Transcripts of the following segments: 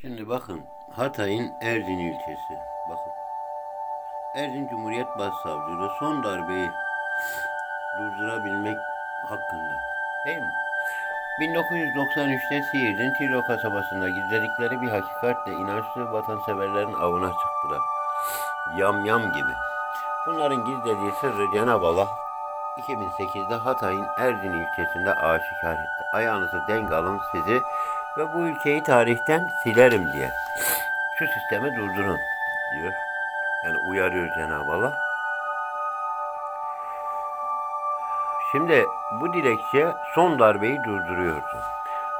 Şimdi bakın Hatay'ın Erdin ilçesi. Bakın. Erdin Cumhuriyet Başsavcılığı son darbeyi durdurabilmek hakkında. Değil mi? 1993'te Siirt'in Tilo kasabasında gizledikleri bir hakikatle inançlı vatanseverlerin avına çıktılar. Yam yam gibi. Bunların gizlediği sırrı Cenab-ı Allah 2008'de Hatay'ın Erdin ilçesinde aşikar etti. Ayağınızı denk alın sizi ve bu ülkeyi tarihten silerim diye. Şu sistemi durdurun diyor. Yani uyarıyor Cenab-ı Allah. Şimdi bu dilekçe son darbeyi durduruyordu.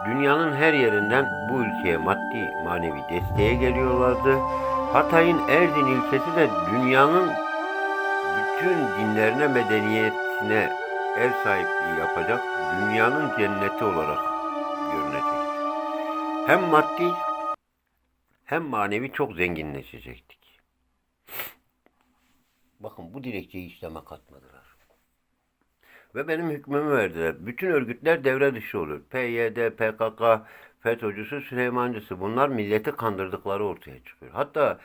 Dünyanın her yerinden bu ülkeye maddi manevi desteğe geliyorlardı. Hatay'ın Erdin ilçesi de dünyanın bütün dinlerine, medeniyetine ev sahipliği yapacak dünyanın cenneti olarak görünecek. Hem maddi hem manevi çok zenginleşecektik. Bakın bu dilekçeyi işleme katmadılar. Ve benim hükmümü verdiler. Bütün örgütler devre dışı olur. PYD, PKK, FETÖ'cüsü, Süleymancısı bunlar milleti kandırdıkları ortaya çıkıyor. Hatta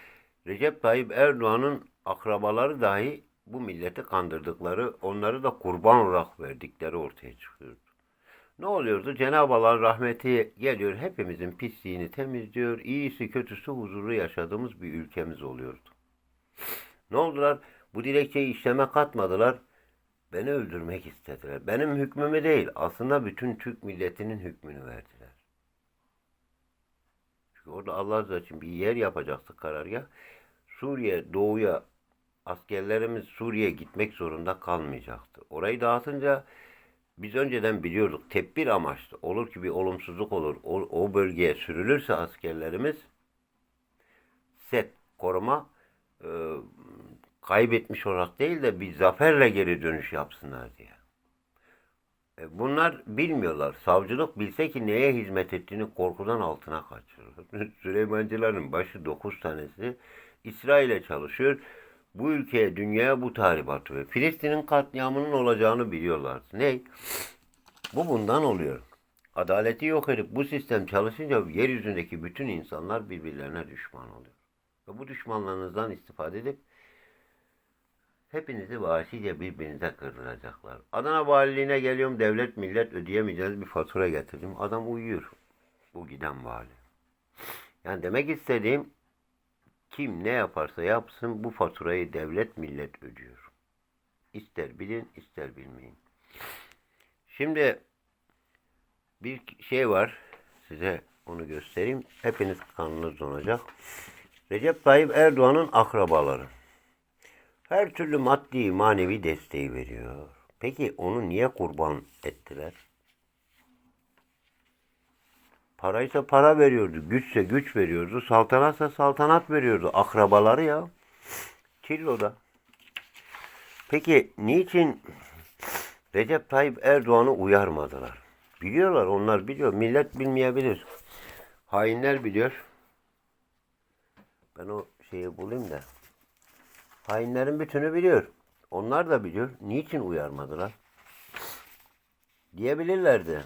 Recep Tayyip Erdoğan'ın akrabaları dahi bu milleti kandırdıkları, onları da kurban olarak verdikleri ortaya çıkıyordu. Ne oluyordu? Cenab-ı Allah'ın rahmeti geliyor, hepimizin pisliğini temizliyor, iyisi kötüsü huzurlu yaşadığımız bir ülkemiz oluyordu. Ne oldular? Bu dilekçeyi işleme katmadılar. Beni öldürmek istediler. Benim hükmümü değil, aslında bütün Türk milletinin hükmünü verdiler. Çünkü orada Allah razı için bir yer yapacaktık karargah. Suriye doğuya askerlerimiz Suriye'ye gitmek zorunda kalmayacaktı. Orayı dağıtınca biz önceden biliyorduk tedbir amaçlı. Olur ki bir olumsuzluk olur. O, o bölgeye sürülürse askerlerimiz set koruma e, kaybetmiş olarak değil de bir zaferle geri dönüş yapsınlar diye. E, bunlar bilmiyorlar. Savcılık bilse ki neye hizmet ettiğini korkudan altına kaçırır. Süleymancıların başı dokuz tanesi İsrail'e çalışıyor. Bu ülkeye, dünyaya bu tahribatı ve Filistin'in katliamının olacağını biliyorlar. Ne? Bu bundan oluyor. Adaleti yok edip bu sistem çalışınca yeryüzündeki bütün insanlar birbirlerine düşman oluyor. Ve bu düşmanlarınızdan istifade edip hepinizi vahşice birbirinize kırdıracaklar. Adana valiliğine geliyorum devlet millet ödeyemeyeceğiniz bir fatura getirdim. Adam uyuyor. Bu giden vali. Yani demek istediğim kim ne yaparsa yapsın bu faturayı devlet millet ödüyor. İster bilin ister bilmeyin. Şimdi bir şey var. Size onu göstereyim. Hepiniz kanınız donacak. Recep Tayyip Erdoğan'ın akrabaları. Her türlü maddi manevi desteği veriyor. Peki onu niye kurban ettiler? Paraysa para veriyordu, güçse güç veriyordu, saltanatsa saltanat veriyordu. Akrabaları ya. Killo'da. Peki niçin Recep Tayyip Erdoğan'ı uyarmadılar? Biliyorlar, onlar biliyor. Millet bilmeyebilir. Hainler biliyor. Ben o şeyi bulayım da. Hainlerin bütünü biliyor. Onlar da biliyor. Niçin uyarmadılar? Diyebilirlerdi.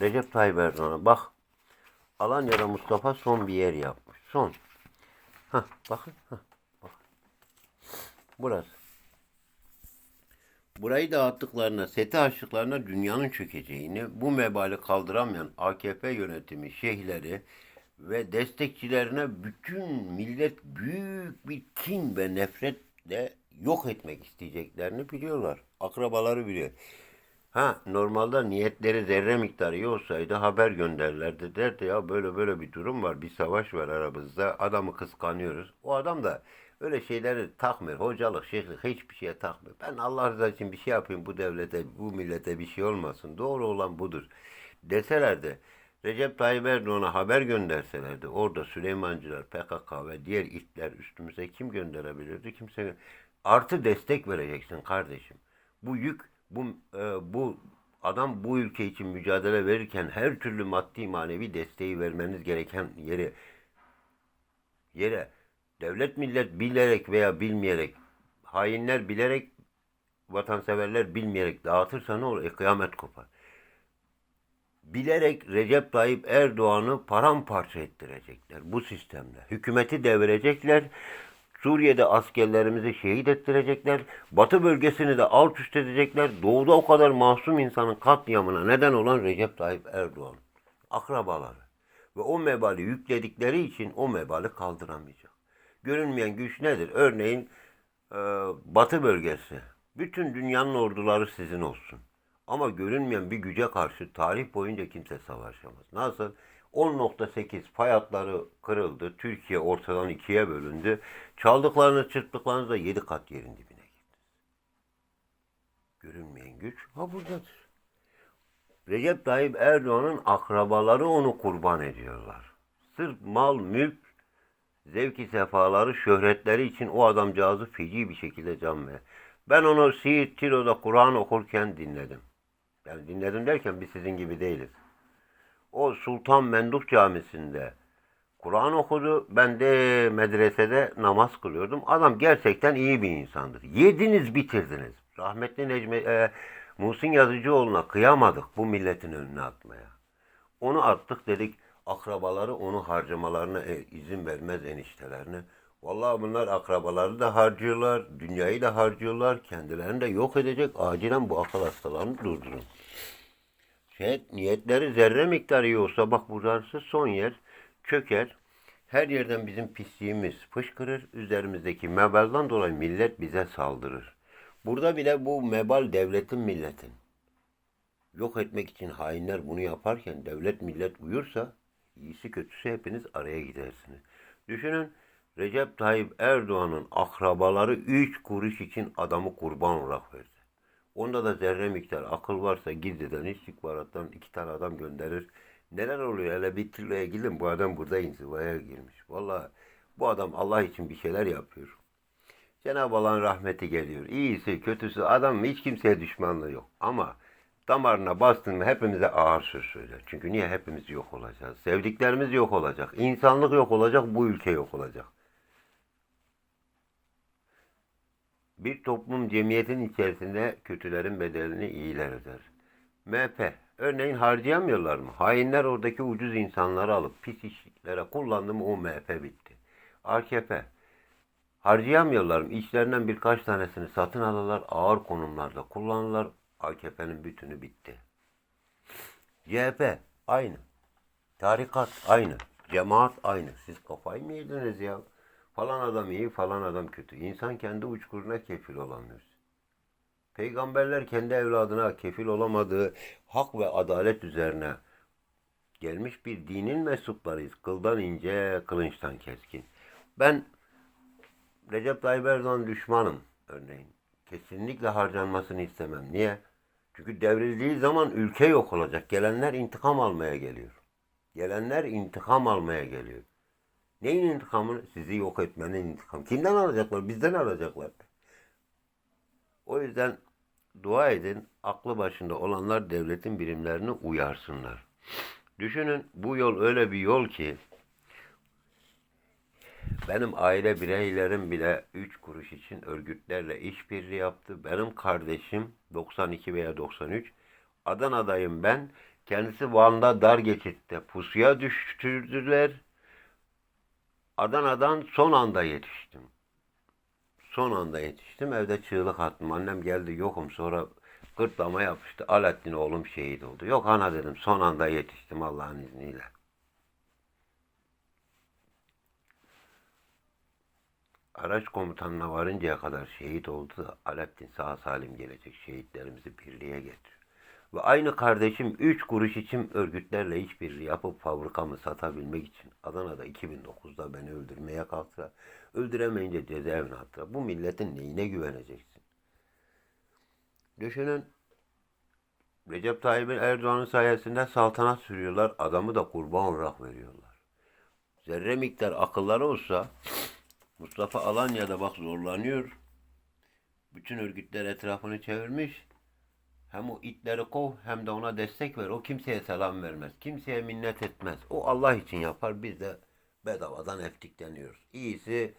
Recep Tayyip Erdoğan'a bak Alanya'da Mustafa son bir yer yapmış. Son. Hah bakın. Hah, bak. Burası. Burayı dağıttıklarına, seti açtıklarına dünyanın çökeceğini, bu mebali kaldıramayan AKP yönetimi, şeyhleri ve destekçilerine bütün millet büyük bir kin ve nefretle yok etmek isteyeceklerini biliyorlar. Akrabaları biliyor. Ha normalde niyetleri zerre miktarı iyi olsaydı haber gönderlerdi. Derdi ya böyle böyle bir durum var. Bir savaş var aramızda. Adamı kıskanıyoruz. O adam da öyle şeyleri takmıyor. Hocalık, şeyhlik hiçbir şeye takmıyor. Ben Allah rızası için bir şey yapayım bu devlete, bu millete bir şey olmasın. Doğru olan budur. Deselerdi. Recep Tayyip Erdoğan'a haber gönderselerdi. Orada Süleymancılar, PKK ve diğer itler üstümüze kim gönderebilirdi? Kimse artı destek vereceksin kardeşim. Bu yük bu e, bu adam bu ülke için mücadele verirken her türlü maddi manevi desteği vermeniz gereken yere yere devlet millet bilerek veya bilmeyerek hainler bilerek vatanseverler bilmeyerek dağıtırsa ne olur? E, kıyamet kopar. bilerek Recep Tayyip Erdoğan'ı paramparça ettirecekler bu sistemle. Hükümeti devirecekler. Suriye'de askerlerimizi şehit ettirecekler. Batı bölgesini de alt üst edecekler. Doğuda o kadar masum insanın katliamına neden olan Recep Tayyip Erdoğan. Akrabaları. Ve o mebali yükledikleri için o mebali kaldıramayacak. Görünmeyen güç nedir? Örneğin e, Batı bölgesi. Bütün dünyanın orduları sizin olsun. Ama görünmeyen bir güce karşı tarih boyunca kimse savaşamaz. Nasıl? 10.8 fay hatları kırıldı. Türkiye ortadan ikiye bölündü. Çaldıklarınız çırptıklarınızda 7 kat yerin dibine girdiniz. Görünmeyen güç ha buradadır. Recep Tayyip Erdoğan'ın akrabaları onu kurban ediyorlar. Sırf mal, mülk, zevki sefaları, şöhretleri için o adamcağızı feci bir şekilde can ver. Ben onu Siirt Tiro'da Kur'an okurken dinledim. Yani dinledim derken biz sizin gibi değiliz. O Sultan Menduh Camisi'nde Kur'an okudu. Ben de medresede namaz kılıyordum. Adam gerçekten iyi bir insandır. Yediniz bitirdiniz. Rahmetli Necmi, e, Muhsin Yazıcıoğlu'na kıyamadık bu milletin önüne atmaya. Onu attık dedik akrabaları onu harcamalarına e, izin vermez eniştelerine. Vallahi bunlar akrabaları da harcıyorlar, dünyayı da harcıyorlar, kendilerini de yok edecek. Acilen bu akıl hastalarını durdurun. Şey, niyetleri zerre miktarı iyi olsa bak burası son yer çöker. Her yerden bizim pisliğimiz fışkırır. Üzerimizdeki mebaldan dolayı millet bize saldırır. Burada bile bu mebal devletin milletin. Yok etmek için hainler bunu yaparken devlet millet uyursa iyisi kötüsü hepiniz araya gidersiniz. Düşünün Recep Tayyip Erdoğan'ın akrabaları üç kuruş için adamı kurban olarak verdi. Onda da zerre miktar akıl varsa gizliden istihbarattan iki tane adam gönderir. Neler oluyor hele bir tirlaya gidin bu adam burada inzivaya girmiş. Vallahi bu adam Allah için bir şeyler yapıyor. Cenab-ı Allah'ın rahmeti geliyor. İyisi kötüsü adam hiç kimseye düşmanlığı yok. Ama damarına bastın mı hepimize ağır söz söyler. Çünkü niye hepimiz yok olacağız? Sevdiklerimiz yok olacak. İnsanlık yok olacak. Bu ülke yok olacak. Bir toplum cemiyetin içerisinde kötülerin bedelini iyiler öder. MHP örneğin harcayamıyorlar mı? Hainler oradaki ucuz insanları alıp pis işlere kullandı mı o MHP bitti. AKP harcayamıyorlar mı? İçlerinden birkaç tanesini satın alırlar, ağır konumlarda kullanırlar. AKP'nin bütünü bitti. CHP aynı. Tarikat aynı. Cemaat aynı. Siz kafayı mı yediniz ya? Falan adam iyi, falan adam kötü. İnsan kendi uçkuruna kefil olamıyor. Peygamberler kendi evladına kefil olamadığı hak ve adalet üzerine gelmiş bir dinin mensuplarıyız. Kıldan ince, kılınçtan keskin. Ben Recep Tayyip Erdoğan düşmanım örneğin. Kesinlikle harcanmasını istemem. Niye? Çünkü devrildiği zaman ülke yok olacak. Gelenler intikam almaya geliyor. Gelenler intikam almaya geliyor. Neyin intikamını? Sizi yok etmenin intikamı. Kimden alacaklar? Bizden alacaklar. O yüzden dua edin. Aklı başında olanlar devletin birimlerini uyarsınlar. Düşünün bu yol öyle bir yol ki benim aile bireylerim bile 3 kuruş için örgütlerle işbirliği yaptı. Benim kardeşim 92 veya 93 Adana'dayım ben. Kendisi Van'da dar geçitte pusuya düşürdüler. Adana'dan son anda yetiştim. Son anda yetiştim. Evde çığlık attım. Annem geldi yokum. Sonra gırtlama yapıştı. Alaaddin oğlum şehit oldu. Yok ana dedim. Son anda yetiştim Allah'ın izniyle. Araç komutanına varıncaya kadar şehit oldu Alaaddin sağ salim gelecek şehitlerimizi birliğe getir. Ve aynı kardeşim 3 kuruş için örgütlerle işbirliği yapıp fabrikamı satabilmek için Adana'da 2009'da beni öldürmeye kalktılar. Öldüremeyince cezaevine attılar. Bu milletin neyine güveneceksin? Düşünün Recep Tayyip Erdoğan'ın sayesinde saltanat sürüyorlar. Adamı da kurban olarak veriyorlar. Zerre miktar akılları olsa Mustafa Alanya'da bak zorlanıyor. Bütün örgütler etrafını çevirmiş. Hem o itleri kov hem de ona destek ver. O kimseye selam vermez. Kimseye minnet etmez. O Allah için yapar. Biz de bedavadan eftikleniyoruz. İyisi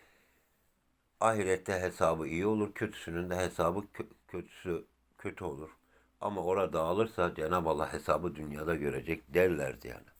ahirette hesabı iyi olur. Kötüsünün de hesabı kö- kötüsü kötü olur. Ama orada dağılırsa Cenab-ı Allah hesabı dünyada görecek derlerdi yani.